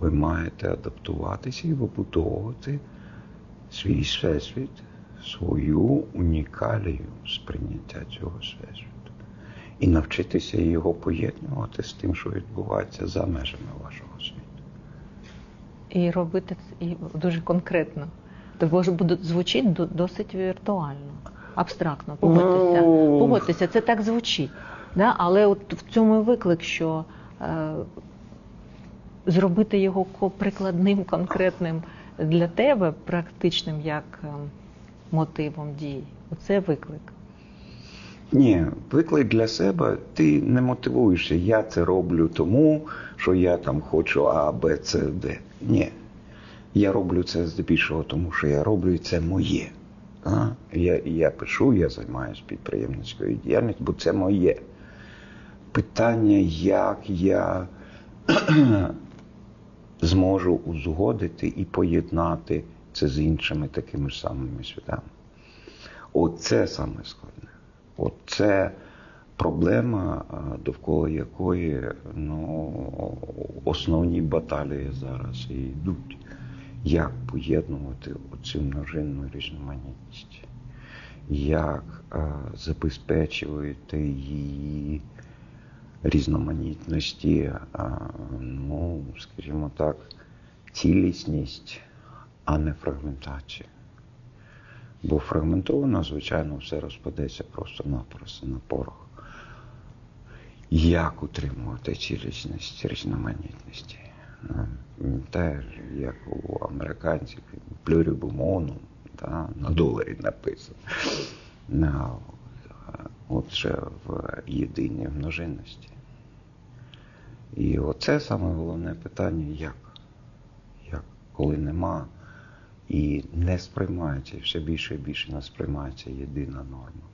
ви маєте адаптуватися і вибудовувати свій всесвіт, свою унікалію сприйняття цього всесвіту. І навчитися його поєднувати з тим, що відбувається за межами вашого світу. І робити це і дуже конкретно. Тобто звучить досить віртуально, абстрактно. Погодьтеся. Ну. Погодьтеся, це так звучить. Да? Але от в цьому виклик, що е, зробити його прикладним, конкретним для тебе, практичним як е, мотивом дій. Оце виклик. Ні, виклик для себе ти не мотивуєшся. Я це роблю тому, що я там хочу А, Б, С, Д. Ні. Я роблю це здебільшого, тому що я роблю і це моє. А? Я, я пишу, я займаюся підприємницькою діяльністю, бо це моє. Питання, як я зможу узгодити і поєднати це з іншими такими ж самими святами. Оце саме складне. Оце проблема, довкола якої ну, основні баталії зараз і йдуть. Як поєднувати оцю множинну різноманітність? Як забезпечувати її різноманітності, ну, скажімо так, цілісність, а не фрагментацію. Бо фрагментовано, звичайно, все розпадеться просто-напросто на порох. Як утримувати цілісність різноманітності? Ну, Теж, як у американців, плюрібумону, да, на доларі написано. Отже, в єдиній множинності. І оце саме головне питання, як? Як, коли нема і не сприймається, і все більше і більше не сприймається єдина норма.